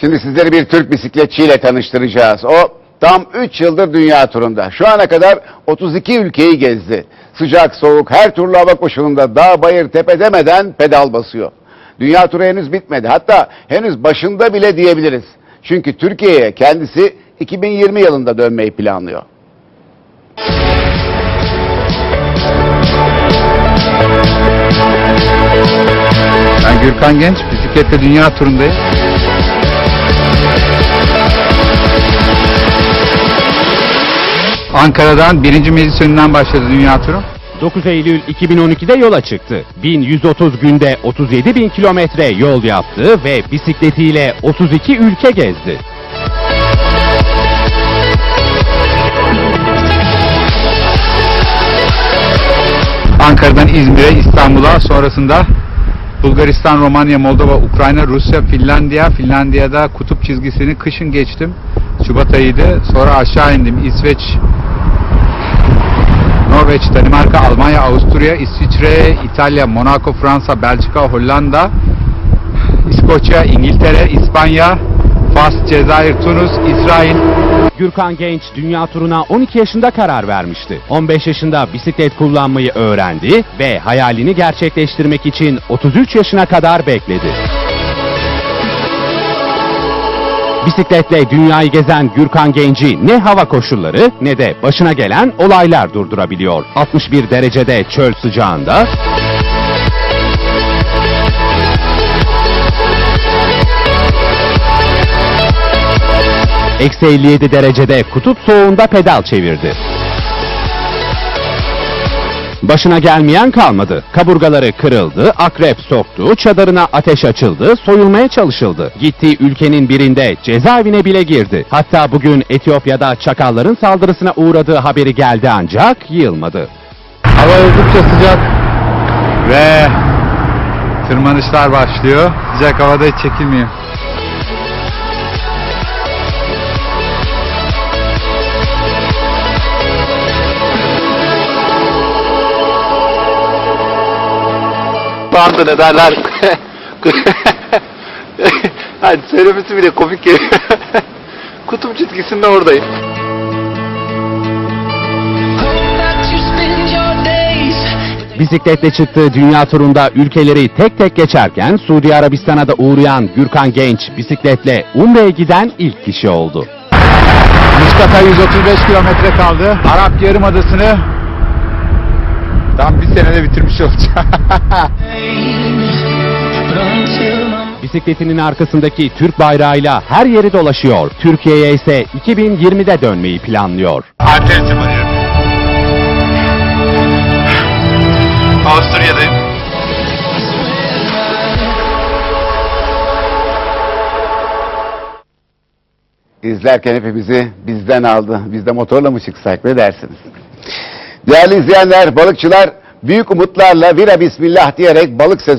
Şimdi sizleri bir Türk bisikletçiyle tanıştıracağız. O tam 3 yıldır dünya turunda. Şu ana kadar 32 ülkeyi gezdi. Sıcak, soğuk, her türlü hava koşulunda dağ, bayır, tepe demeden pedal basıyor. Dünya turu henüz bitmedi. Hatta henüz başında bile diyebiliriz. Çünkü Türkiye'ye kendisi 2020 yılında dönmeyi planlıyor. Ben Gürkan Genç, bisikletle dünya turundayım. Ankara'dan birinci meclis önünden başladı dünya turu. 9 Eylül 2012'de yola çıktı. 1130 günde 37 bin kilometre yol yaptı ve bisikletiyle 32 ülke gezdi. Ankara'dan İzmir'e, İstanbul'a, sonrasında Bulgaristan, Romanya, Moldova, Ukrayna, Rusya, Finlandiya. Finlandiya'da kutup çizgisini kışın geçtim. Şubat ayıydı. Sonra aşağı indim. İsveç, Norveç, Danimarka, Almanya, Avusturya, İsviçre, İtalya, Monaco, Fransa, Belçika, Hollanda, İskoçya, İngiltere, İspanya, Fas, Cezayir, Tunus, İsrail. Gürkan Genç dünya turuna 12 yaşında karar vermişti. 15 yaşında bisiklet kullanmayı öğrendi ve hayalini gerçekleştirmek için 33 yaşına kadar bekledi. Bisikletle dünyayı gezen Gürkan Genci ne hava koşulları ne de başına gelen olaylar durdurabiliyor. 61 derecede çöl sıcağında Eksi 57 derecede kutup soğuğunda pedal çevirdi. Başına gelmeyen kalmadı. Kaburgaları kırıldı, akrep soktu, çadırına ateş açıldı, soyulmaya çalışıldı. Gittiği ülkenin birinde cezaevine bile girdi. Hatta bugün Etiyopya'da çakalların saldırısına uğradığı haberi geldi ancak yılmadı. Hava oldukça sıcak ve tırmanışlar başlıyor. Sıcak havada hiç çekilmiyor. Bandı ne derler. hani söylemesi bile komik geliyor. Kutup çizgisinde oradayım. Bisikletle çıktığı dünya turunda ülkeleri tek tek geçerken Suudi Arabistan'a da uğrayan Gürkan Genç bisikletle Umre'ye giden ilk kişi oldu. Mustafa 135 kilometre kaldı. Arap Yarımadası'nı tam bir senede bitirmiş olacağım. Bisikletinin arkasındaki Türk bayrağıyla her yeri dolaşıyor. Türkiye'ye ise 2020'de dönmeyi planlıyor. Adresi arıyorum. Avusturya'dayım. İzlerken hepimizi bizden aldı. Biz de motorla mı çıksak ne dersiniz? Değerli izleyenler, balıkçılar büyük umutlarla vira bismillah diyerek balık sezonu